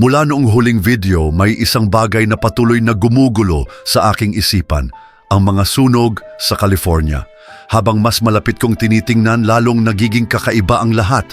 Mula noong huling video, may isang bagay na patuloy na gumugulo sa aking isipan, ang mga sunog sa California. Habang mas malapit kong tinitingnan, lalong nagiging kakaiba ang lahat.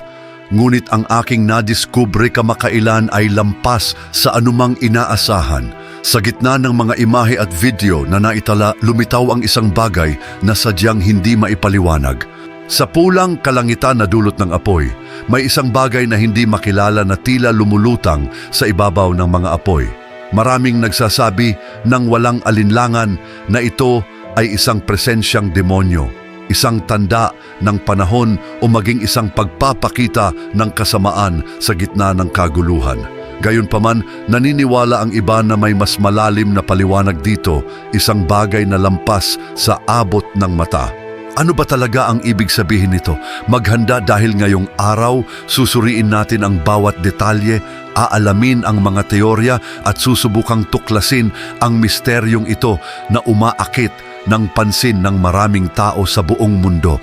Ngunit ang aking nadiskubre kamakailan ay lampas sa anumang inaasahan. Sa gitna ng mga imahe at video na naitala, lumitaw ang isang bagay na sadyang hindi maipaliwanag. Sa pulang kalangitan na dulot ng apoy, may isang bagay na hindi makilala na tila lumulutang sa ibabaw ng mga apoy. Maraming nagsasabi ng walang alinlangan na ito ay isang presensyang demonyo, isang tanda ng panahon o maging isang pagpapakita ng kasamaan sa gitna ng kaguluhan. Gayunpaman, naniniwala ang iba na may mas malalim na paliwanag dito, isang bagay na lampas sa abot ng mata. Ano ba talaga ang ibig sabihin nito? Maghanda dahil ngayong araw, susuriin natin ang bawat detalye, aalamin ang mga teorya at susubukang tuklasin ang misteryong ito na umaakit ng pansin ng maraming tao sa buong mundo.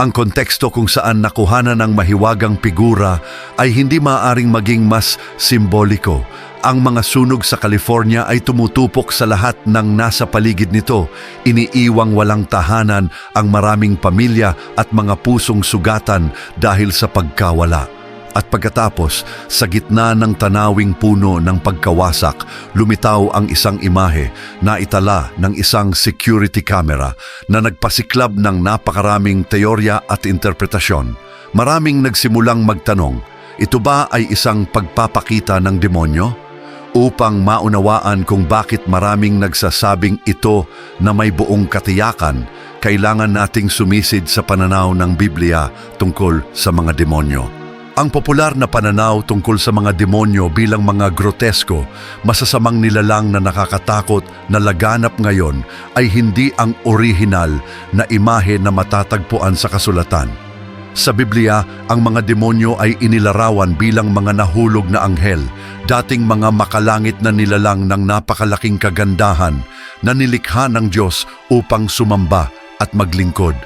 Ang konteksto kung saan nakuhanan ng mahiwagang figura ay hindi maaaring maging mas simboliko. Ang mga sunog sa California ay tumutupok sa lahat ng nasa paligid nito. Iniiwang walang tahanan ang maraming pamilya at mga pusong sugatan dahil sa pagkawala. At pagkatapos, sa gitna ng tanawing puno ng pagkawasak, lumitaw ang isang imahe na itala ng isang security camera na nagpasiklab ng napakaraming teorya at interpretasyon. Maraming nagsimulang magtanong, ito ba ay isang pagpapakita ng demonyo? Upang maunawaan kung bakit maraming nagsasabing ito na may buong katiyakan, kailangan nating sumisid sa pananaw ng Biblia tungkol sa mga demonyo. Ang popular na pananaw tungkol sa mga demonyo bilang mga grotesko, masasamang nilalang na nakakatakot na laganap ngayon ay hindi ang orihinal na imahe na matatagpuan sa kasulatan. Sa Biblia, ang mga demonyo ay inilarawan bilang mga nahulog na anghel, dating mga makalangit na nilalang ng napakalaking kagandahan na nilikha ng Diyos upang sumamba at maglingkod.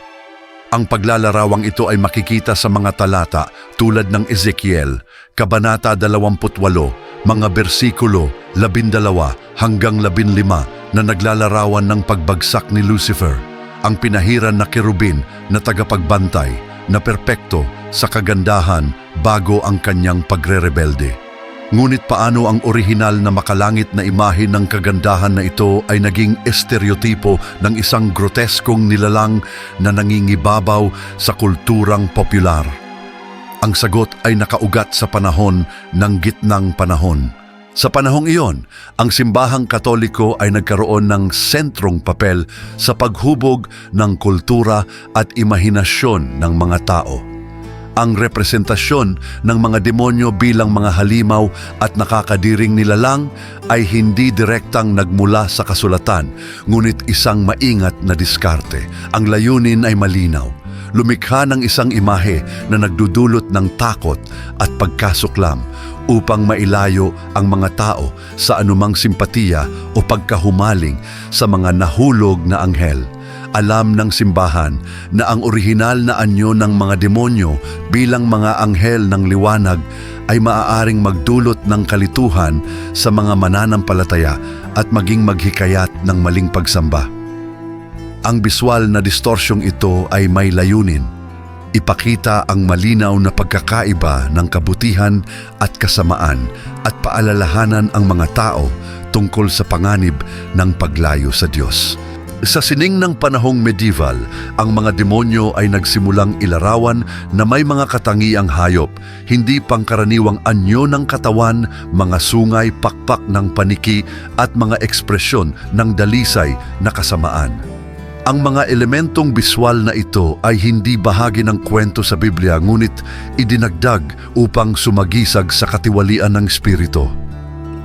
Ang paglalarawang ito ay makikita sa mga talata tulad ng Ezekiel, Kabanata 28, mga bersikulo 12 hanggang 15 na naglalarawan ng pagbagsak ni Lucifer, ang pinahiran na kerubin na tagapagbantay na perpekto sa kagandahan bago ang kanyang pagre-rebelde. Ngunit paano ang orihinal na makalangit na imahe ng kagandahan na ito ay naging estereotipo ng isang groteskong nilalang na nangingibabaw sa kulturang popular? Ang sagot ay nakaugat sa panahon ng gitnang panahon. Sa panahong iyon, ang simbahang katoliko ay nagkaroon ng sentrong papel sa paghubog ng kultura at imahinasyon ng mga tao ang representasyon ng mga demonyo bilang mga halimaw at nakakadiring nilalang ay hindi direktang nagmula sa kasulatan, ngunit isang maingat na diskarte. Ang layunin ay malinaw. Lumikha ng isang imahe na nagdudulot ng takot at pagkasuklam upang mailayo ang mga tao sa anumang simpatiya o pagkahumaling sa mga nahulog na anghel alam ng simbahan na ang orihinal na anyo ng mga demonyo bilang mga anghel ng liwanag ay maaaring magdulot ng kalituhan sa mga mananampalataya at maging maghikayat ng maling pagsamba. Ang biswal na distorsyong ito ay may layunin. Ipakita ang malinaw na pagkakaiba ng kabutihan at kasamaan at paalalahanan ang mga tao tungkol sa panganib ng paglayo sa Diyos. Sa sining ng panahong medieval, ang mga demonyo ay nagsimulang ilarawan na may mga katangiang hayop, hindi pangkaraniwang anyo ng katawan, mga sungay, pakpak ng paniki at mga ekspresyon ng dalisay na kasamaan. Ang mga elementong biswal na ito ay hindi bahagi ng kwento sa Biblia ngunit idinagdag upang sumagisag sa katiwalian ng Espiritu.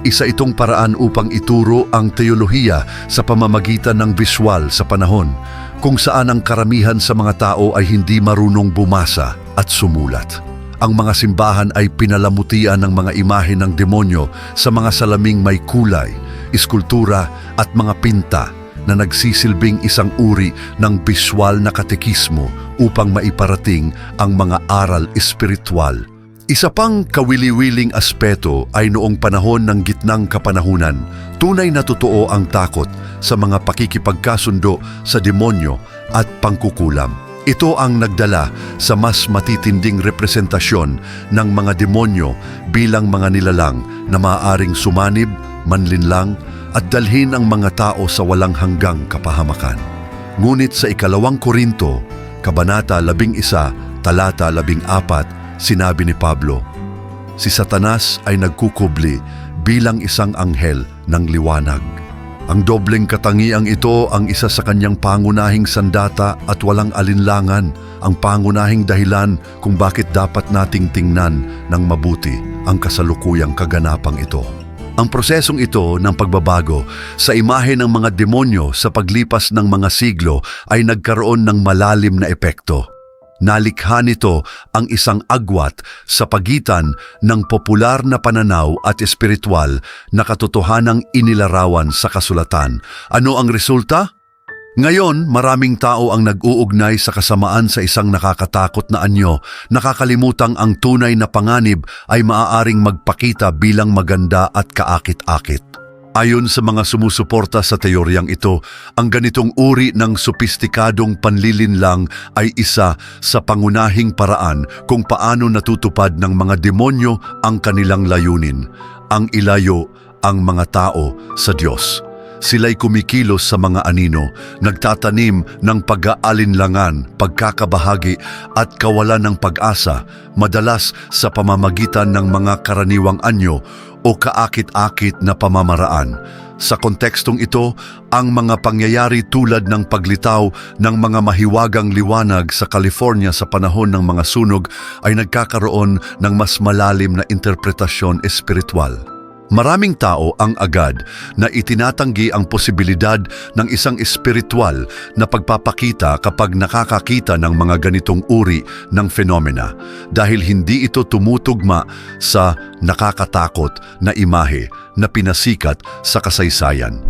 Isa itong paraan upang ituro ang teolohiya sa pamamagitan ng biswal sa panahon, kung saan ang karamihan sa mga tao ay hindi marunong bumasa at sumulat. Ang mga simbahan ay pinalamutian ng mga imahe ng demonyo sa mga salaming may kulay, iskultura at mga pinta na nagsisilbing isang uri ng biswal na katekismo upang maiparating ang mga aral espiritual Isa pang kawili-wiling aspeto ay noong panahon ng gitnang kapanahunan, tunay na totoo ang takot sa mga pakikipagkasundo sa demonyo at pangkukulam. Ito ang nagdala sa mas matitinding representasyon ng mga demonyo bilang mga nilalang na maaaring sumanib, manlinlang at dalhin ang mga tao sa walang hanggang kapahamakan. Ngunit sa ikalawang Korinto, Kabanata 11, Talata 14, sinabi ni Pablo, Si Satanas ay nagkukubli bilang isang anghel ng liwanag. Ang dobleng katangiang ito ang isa sa kanyang pangunahing sandata at walang alinlangan, ang pangunahing dahilan kung bakit dapat nating tingnan ng mabuti ang kasalukuyang kaganapang ito. Ang prosesong ito ng pagbabago sa imahe ng mga demonyo sa paglipas ng mga siglo ay nagkaroon ng malalim na epekto. Nalikha nito ang isang agwat sa pagitan ng popular na pananaw at espiritual na katotohanang inilarawan sa kasulatan. Ano ang resulta? Ngayon, maraming tao ang nag-uugnay sa kasamaan sa isang nakakatakot na anyo, nakakalimutang ang tunay na panganib ay maaaring magpakita bilang maganda at kaakit-akit. Ayon sa mga sumusuporta sa teoryang ito, ang ganitong uri ng sopistikadong panlilinlang ay isa sa pangunahing paraan kung paano natutupad ng mga demonyo ang kanilang layunin, ang ilayo ang mga tao sa Diyos. Sila'y kumikilos sa mga anino, nagtatanim ng pag-aalinlangan, pagkakabahagi at kawalan ng pag-asa, madalas sa pamamagitan ng mga karaniwang anyo o kaakit-akit na pamamaraan. Sa kontekstong ito, ang mga pangyayari tulad ng paglitaw ng mga mahiwagang liwanag sa California sa panahon ng mga sunog ay nagkakaroon ng mas malalim na interpretasyon espiritual. Maraming tao ang agad na itinatanggi ang posibilidad ng isang espiritual na pagpapakita kapag nakakakita ng mga ganitong uri ng fenomena dahil hindi ito tumutugma sa nakakatakot na imahe na pinasikat sa kasaysayan.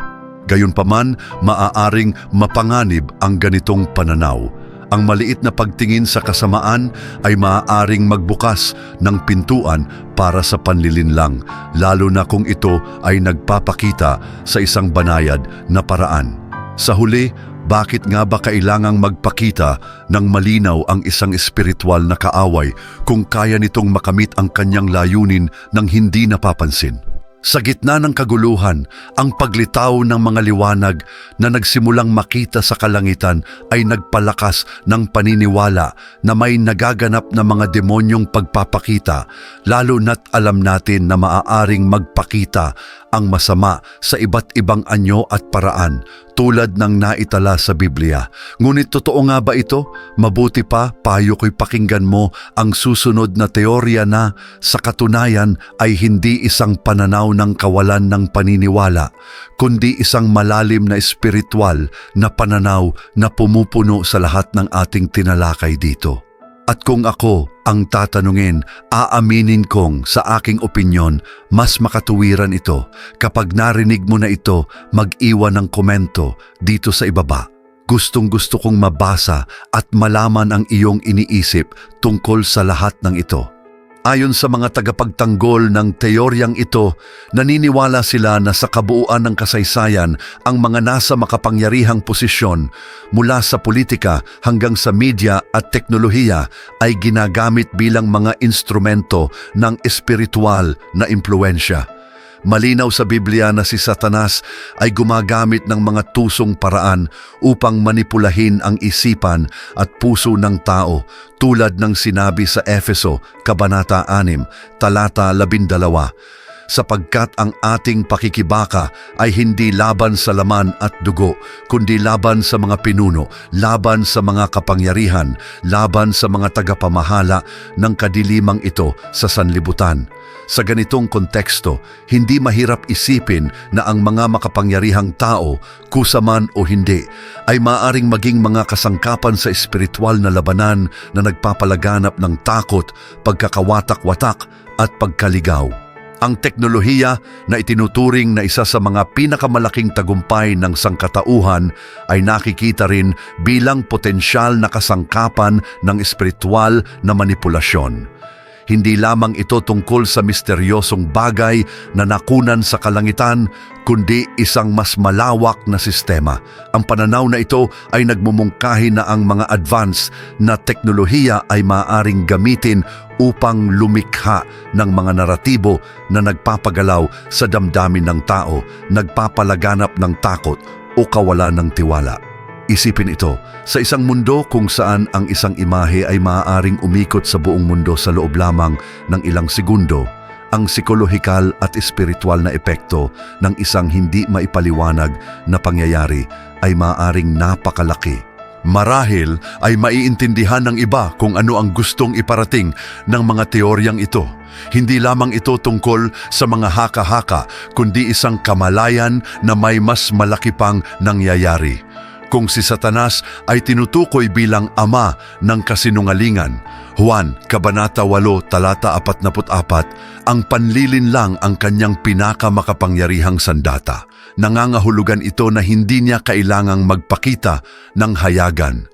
Gayunpaman, maaaring mapanganib ang ganitong pananaw ang maliit na pagtingin sa kasamaan ay maaaring magbukas ng pintuan para sa panlilinlang, lalo na kung ito ay nagpapakita sa isang banayad na paraan. Sa huli, bakit nga ba kailangang magpakita ng malinaw ang isang espiritual na kaaway kung kaya nitong makamit ang kanyang layunin ng hindi napapansin? Sa gitna ng kaguluhan, ang paglitaw ng mga liwanag na nagsimulang makita sa kalangitan ay nagpalakas ng paniniwala na may nagaganap na mga demonyong pagpapakita, lalo na't alam natin na maaaring magpakita ang masama sa iba't ibang anyo at paraan tulad ng naitala sa Biblia. Ngunit totoo nga ba ito? Mabuti pa, payo ko'y pakinggan mo ang susunod na teorya na sa katunayan ay hindi isang pananaw ng kawalan ng paniniwala, kundi isang malalim na espiritual na pananaw na pumupuno sa lahat ng ating tinalakay dito. At kung ako ang tatanungin, aaminin kong sa aking opinyon, mas makatuwiran ito. Kapag narinig mo na ito, mag-iwan ng komento dito sa ibaba. Gustong gusto kong mabasa at malaman ang iyong iniisip tungkol sa lahat ng ito. Ayon sa mga tagapagtanggol ng teoryang ito, naniniwala sila na sa kabuuan ng kasaysayan ang mga nasa makapangyarihang posisyon mula sa politika hanggang sa media at teknolohiya ay ginagamit bilang mga instrumento ng espiritual na impluensya. Malinaw sa Biblia na si Satanas ay gumagamit ng mga tusong paraan upang manipulahin ang isipan at puso ng tao tulad ng sinabi sa Efeso, Kabanata 6, Talata 12 sapagkat ang ating pakikibaka ay hindi laban sa laman at dugo, kundi laban sa mga pinuno, laban sa mga kapangyarihan, laban sa mga tagapamahala ng kadilimang ito sa sanlibutan. Sa ganitong konteksto, hindi mahirap isipin na ang mga makapangyarihang tao, kusaman o hindi, ay maaring maging mga kasangkapan sa espiritual na labanan na nagpapalaganap ng takot, pagkakawatak-watak at pagkaligaw. Ang teknolohiya na itinuturing na isa sa mga pinakamalaking tagumpay ng sangkatauhan ay nakikita rin bilang potensyal na kasangkapan ng espiritual na manipulasyon. Hindi lamang ito tungkol sa misteryosong bagay na nakunan sa kalangitan, kundi isang mas malawak na sistema. Ang pananaw na ito ay nagmumungkahi na ang mga advance na teknolohiya ay maaaring gamitin upang lumikha ng mga naratibo na nagpapagalaw sa damdamin ng tao, nagpapalaganap ng takot o kawalan ng tiwala. Isipin ito, sa isang mundo kung saan ang isang imahe ay maaaring umikot sa buong mundo sa loob lamang ng ilang segundo, ang psikolohikal at espiritual na epekto ng isang hindi maipaliwanag na pangyayari ay maaaring napakalaki. Marahil ay maiintindihan ng iba kung ano ang gustong iparating ng mga teoryang ito. Hindi lamang ito tungkol sa mga haka-haka, kundi isang kamalayan na may mas malaki pang nangyayari kung si Satanas ay tinutukoy bilang ama ng kasinungalingan. Juan, Kabanata 8, Talata 44, ang panlilin lang ang kanyang pinakamakapangyarihang sandata. Nangangahulugan ito na hindi niya kailangang magpakita ng hayagan.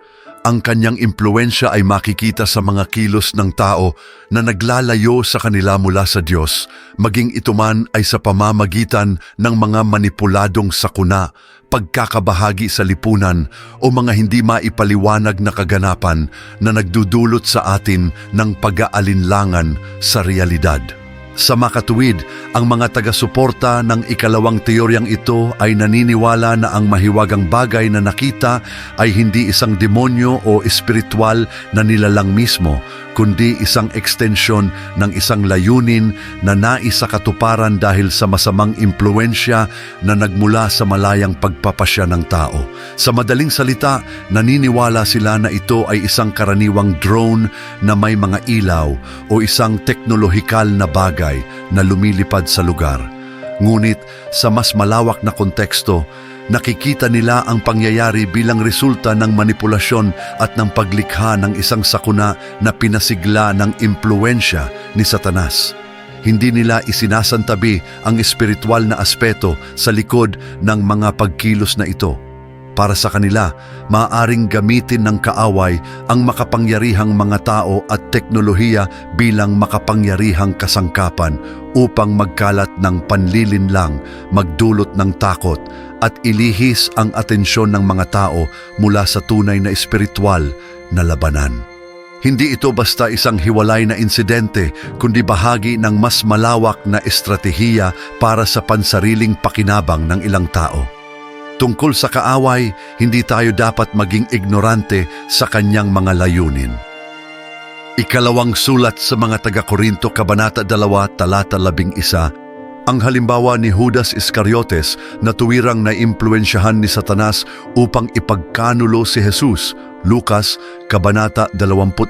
Ang kanyang impluensya ay makikita sa mga kilos ng tao na naglalayo sa kanila mula sa Diyos, maging ito man ay sa pamamagitan ng mga manipuladong sakuna, pagkakabahagi sa lipunan o mga hindi maipaliwanag na kaganapan na nagdudulot sa atin ng pag-aalinlangan sa realidad. Sa makatuwid, ang mga taga-suporta ng ikalawang teoryang ito ay naniniwala na ang mahiwagang bagay na nakita ay hindi isang demonyo o espiritual na nilalang mismo, kundi isang ekstensyon ng isang layunin na nais sa katuparan dahil sa masamang impluensya na nagmula sa malayang pagpapasya ng tao. Sa madaling salita, naniniwala sila na ito ay isang karaniwang drone na may mga ilaw o isang teknolohikal na bagay na lumilipad sa lugar. Ngunit sa mas malawak na konteksto, nakikita nila ang pangyayari bilang resulta ng manipulasyon at ng paglikha ng isang sakuna na pinasigla ng impluensya ni Satanas. Hindi nila isinasantabi ang espiritual na aspeto sa likod ng mga pagkilos na ito. Para sa kanila, maaaring gamitin ng kaaway ang makapangyarihang mga tao at teknolohiya bilang makapangyarihang kasangkapan upang magkalat ng panlilinlang, magdulot ng takot at ilihis ang atensyon ng mga tao mula sa tunay na espiritual na labanan. Hindi ito basta isang hiwalay na insidente, kundi bahagi ng mas malawak na estratehiya para sa pansariling pakinabang ng ilang tao. Tungkol sa kaaway, hindi tayo dapat maging ignorante sa kanyang mga layunin. Ikalawang sulat sa mga taga-Korinto, Kabanata 2, Talata 11, ang halimbawa ni Judas Iscariotes na tuwirang naimpluensyahan ni Satanas upang ipagkanulo si Jesus, Lucas, Kabanata 22,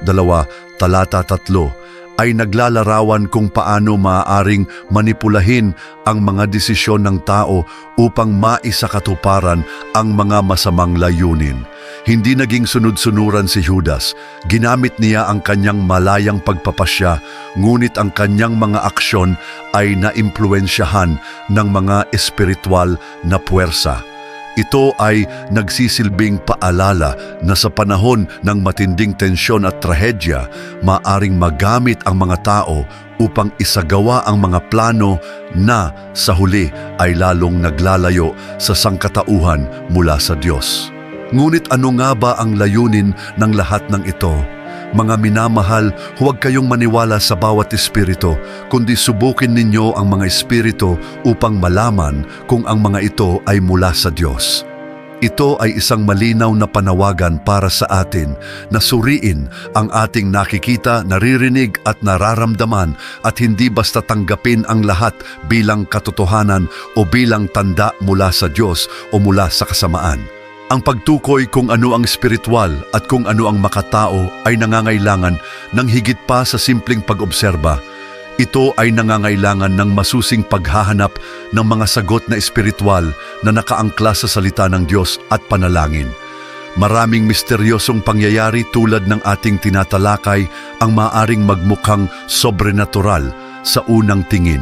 Talata 3, ay naglalarawan kung paano maaaring manipulahin ang mga desisyon ng tao upang maisakatuparan ang mga masamang layunin. Hindi naging sunod-sunuran si Judas. Ginamit niya ang kanyang malayang pagpapasya, ngunit ang kanyang mga aksyon ay naimpluensyahan ng mga espiritual na puwersa. Ito ay nagsisilbing paalala na sa panahon ng matinding tensyon at trahedya, maaring magamit ang mga tao upang isagawa ang mga plano na sa huli ay lalong naglalayo sa sangkatauhan mula sa Diyos. Ngunit ano nga ba ang layunin ng lahat ng ito? Mga minamahal, huwag kayong maniwala sa bawat espiritu, kundi subukin ninyo ang mga espiritu upang malaman kung ang mga ito ay mula sa Diyos. Ito ay isang malinaw na panawagan para sa atin na suriin ang ating nakikita, naririnig at nararamdaman at hindi basta tanggapin ang lahat bilang katotohanan o bilang tanda mula sa Diyos o mula sa kasamaan. Ang pagtukoy kung ano ang spiritual at kung ano ang makatao ay nangangailangan ng higit pa sa simpleng pag-obserba. Ito ay nangangailangan ng masusing paghahanap ng mga sagot na espiritual na nakaangkla sa salita ng Diyos at panalangin. Maraming misteryosong pangyayari tulad ng ating tinatalakay ang maaring magmukhang sobrenatural sa unang tingin.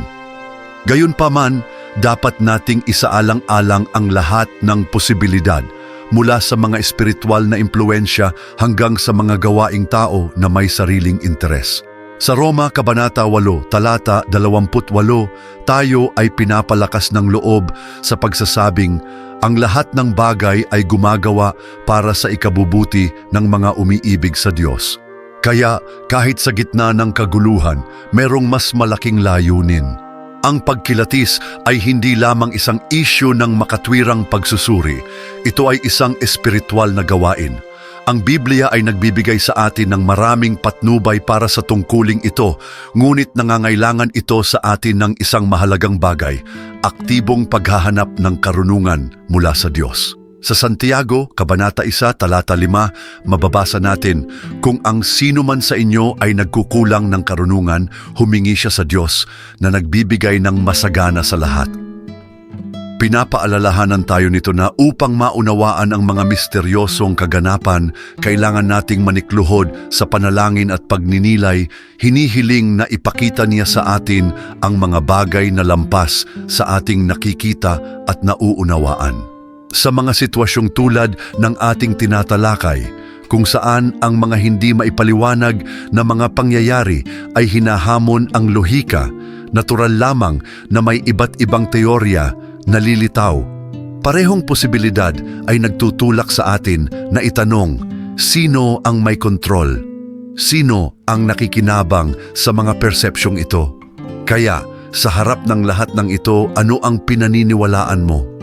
Gayunpaman, dapat nating isaalang-alang ang lahat ng posibilidad mula sa mga espiritual na impluensya hanggang sa mga gawaing tao na may sariling interes. Sa Roma, Kabanata 8, Talata 28, tayo ay pinapalakas ng loob sa pagsasabing ang lahat ng bagay ay gumagawa para sa ikabubuti ng mga umiibig sa Diyos. Kaya kahit sa gitna ng kaguluhan, merong mas malaking layunin. Ang pagkilatis ay hindi lamang isang isyu ng makatwirang pagsusuri. Ito ay isang espiritual na gawain. Ang Biblia ay nagbibigay sa atin ng maraming patnubay para sa tungkuling ito, ngunit nangangailangan ito sa atin ng isang mahalagang bagay, aktibong paghahanap ng karunungan mula sa Diyos. Sa Santiago, Kabanata 1, Talata 5, mababasa natin, Kung ang sino man sa inyo ay nagkukulang ng karunungan, humingi siya sa Diyos na nagbibigay ng masagana sa lahat. Pinapaalalahanan tayo nito na upang maunawaan ang mga misteryosong kaganapan, kailangan nating manikluhod sa panalangin at pagninilay, hinihiling na ipakita niya sa atin ang mga bagay na lampas sa ating nakikita at nauunawaan. Sa mga sitwasyong tulad ng ating tinatalakay, kung saan ang mga hindi maipaliwanag na mga pangyayari ay hinahamon ang lohika, natural lamang na may iba't ibang teorya nalilitaw. Parehong posibilidad ay nagtutulak sa atin na itanong, sino ang may kontrol? Sino ang nakikinabang sa mga percepsyong ito? Kaya, sa harap ng lahat ng ito, ano ang pinaniniwalaan mo?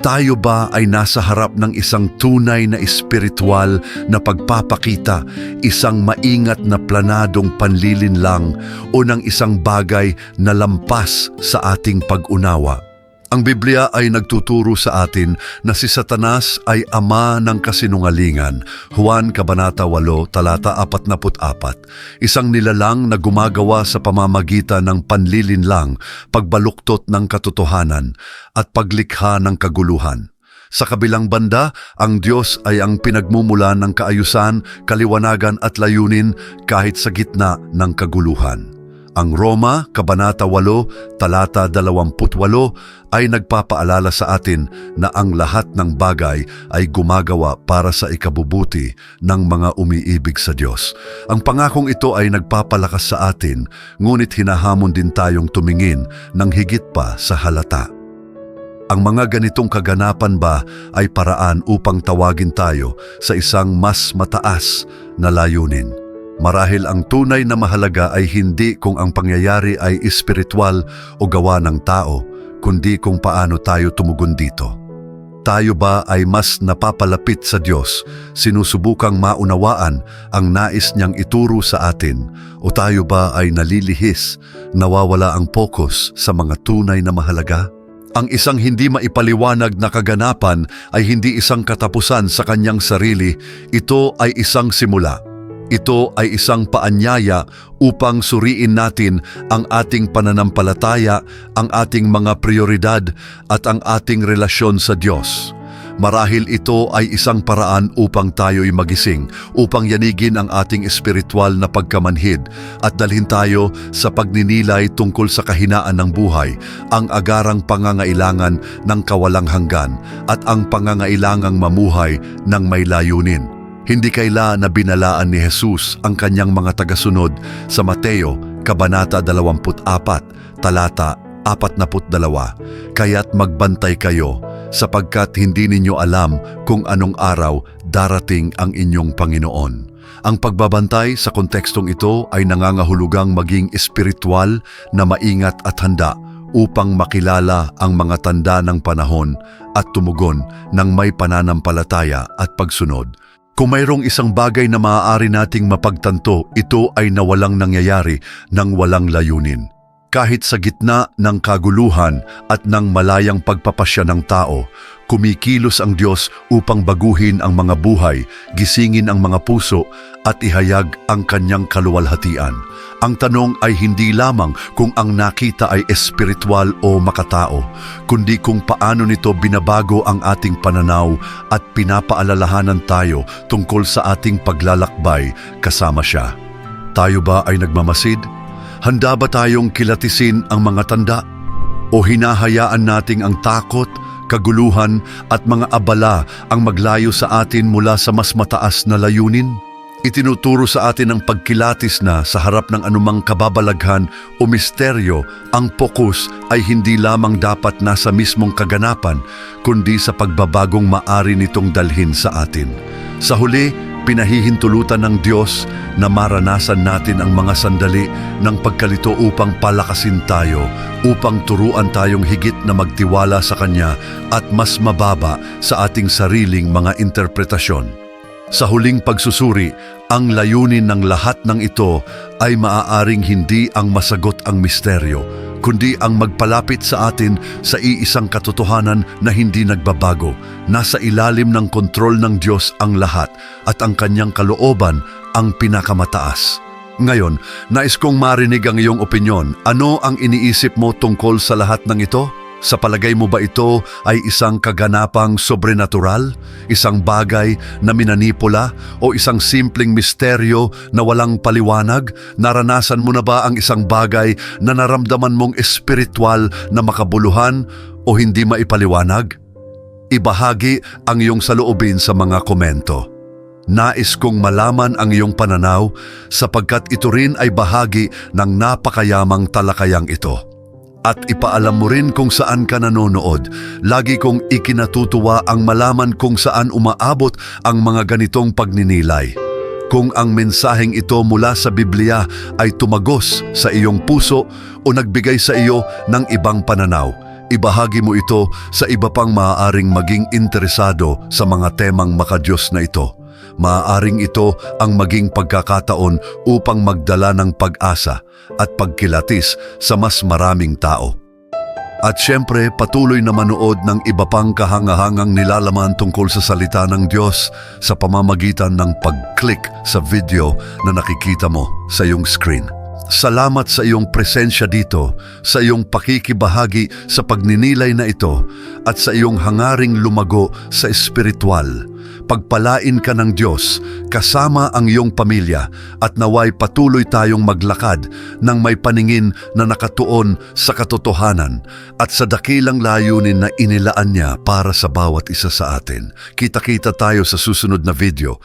Tayo ba ay nasa harap ng isang tunay na espiritual na pagpapakita, isang maingat na planadong panlilinlang o ng isang bagay na lampas sa ating pag-unawa? Ang Biblia ay nagtuturo sa atin na si Satanas ay ama ng kasinungalingan. Juan Kabanata 8, talata 44. Isang nilalang na gumagawa sa pamamagitan ng panlilinlang, pagbaluktot ng katotohanan at paglikha ng kaguluhan. Sa kabilang banda, ang Diyos ay ang pinagmumula ng kaayusan, kaliwanagan at layunin kahit sa gitna ng kaguluhan. Ang Roma, Kabanata 8, Talata 28 ay nagpapaalala sa atin na ang lahat ng bagay ay gumagawa para sa ikabubuti ng mga umiibig sa Diyos. Ang pangakong ito ay nagpapalakas sa atin, ngunit hinahamon din tayong tumingin ng higit pa sa halata. Ang mga ganitong kaganapan ba ay paraan upang tawagin tayo sa isang mas mataas na layunin? Marahil ang tunay na mahalaga ay hindi kung ang pangyayari ay espiritual o gawa ng tao, kundi kung paano tayo tumugon dito. Tayo ba ay mas napapalapit sa Diyos, sinusubukang maunawaan ang nais niyang ituro sa atin, o tayo ba ay nalilihis, nawawala ang pokus sa mga tunay na mahalaga? Ang isang hindi maipaliwanag na kaganapan ay hindi isang katapusan sa kanyang sarili, ito ay isang simula. Ito ay isang paanyaya upang suriin natin ang ating pananampalataya, ang ating mga prioridad at ang ating relasyon sa Diyos. Marahil ito ay isang paraan upang tayo'y magising, upang yanigin ang ating espiritual na pagkamanhid at dalhin tayo sa pagninilay tungkol sa kahinaan ng buhay, ang agarang pangangailangan ng kawalang hanggan at ang pangangailangang mamuhay ng may layunin. Hindi kaila na binalaan ni Jesus ang kanyang mga tagasunod sa Mateo, Kabanata 24, talata 42, Kaya't magbantay kayo, sapagkat hindi ninyo alam kung anong araw darating ang inyong Panginoon. Ang pagbabantay sa kontekstong ito ay nangangahulugang maging espiritual na maingat at handa upang makilala ang mga tanda ng panahon at tumugon ng may pananampalataya at pagsunod. Kung mayroong isang bagay na maaari nating mapagtanto, ito ay nawalang nangyayari ng walang layunin. Kahit sa gitna ng kaguluhan at ng malayang pagpapasya ng tao, kumikilos ang Diyos upang baguhin ang mga buhay, gisingin ang mga puso at ihayag ang kanyang kaluwalhatian. Ang tanong ay hindi lamang kung ang nakita ay espiritual o makatao, kundi kung paano nito binabago ang ating pananaw at pinapaalalahanan tayo tungkol sa ating paglalakbay kasama siya. Tayo ba ay nagmamasid? Handa ba tayong kilatisin ang mga tanda? O hinahayaan nating ang takot, kaguluhan at mga abala ang maglayo sa atin mula sa mas mataas na layunin? Itinuturo sa atin ang pagkilatis na sa harap ng anumang kababalaghan o misteryo, ang pokus ay hindi lamang dapat nasa mismong kaganapan, kundi sa pagbabagong maari nitong dalhin sa atin. Sa huli, pinahihintulutan ng Diyos na maranasan natin ang mga sandali ng pagkalito upang palakasin tayo, upang turuan tayong higit na magtiwala sa Kanya at mas mababa sa ating sariling mga interpretasyon. Sa huling pagsusuri, ang layunin ng lahat ng ito ay maaaring hindi ang masagot ang misteryo, kundi ang magpalapit sa atin sa iisang katotohanan na hindi nagbabago. Nasa ilalim ng kontrol ng Diyos ang lahat at ang kanyang kalooban ang pinakamataas. Ngayon, nais kong marinig ang iyong opinyon. Ano ang iniisip mo tungkol sa lahat ng ito? Sa palagay mo ba ito ay isang kaganapang sobrenatural? Isang bagay na minanipula? O isang simpleng misteryo na walang paliwanag? Naranasan mo na ba ang isang bagay na naramdaman mong espiritual na makabuluhan o hindi maipaliwanag? Ibahagi ang iyong saloobin sa mga komento. Nais kong malaman ang iyong pananaw sapagkat ito rin ay bahagi ng napakayamang talakayang ito. At ipaalam mo rin kung saan ka nanonood. Lagi kong ikinatutuwa ang malaman kung saan umaabot ang mga ganitong pagninilay. Kung ang mensaheng ito mula sa Biblia ay tumagos sa iyong puso o nagbigay sa iyo ng ibang pananaw, ibahagi mo ito sa iba pang maaaring maging interesado sa mga temang makadiyos na ito. Maaaring ito ang maging pagkakataon upang magdala ng pag-asa at pagkilatis sa mas maraming tao. At syempre, patuloy na manood ng iba pang kahangahangang nilalaman tungkol sa salita ng Diyos sa pamamagitan ng pag-click sa video na nakikita mo sa iyong screen. Salamat sa iyong presensya dito, sa iyong pakikibahagi sa pagninilay na ito at sa iyong hangaring lumago sa espiritual. Pagpalain ka ng Diyos kasama ang iyong pamilya at naway patuloy tayong maglakad ng may paningin na nakatuon sa katotohanan at sa dakilang layunin na inilaan niya para sa bawat isa sa atin. Kita-kita tayo sa susunod na video.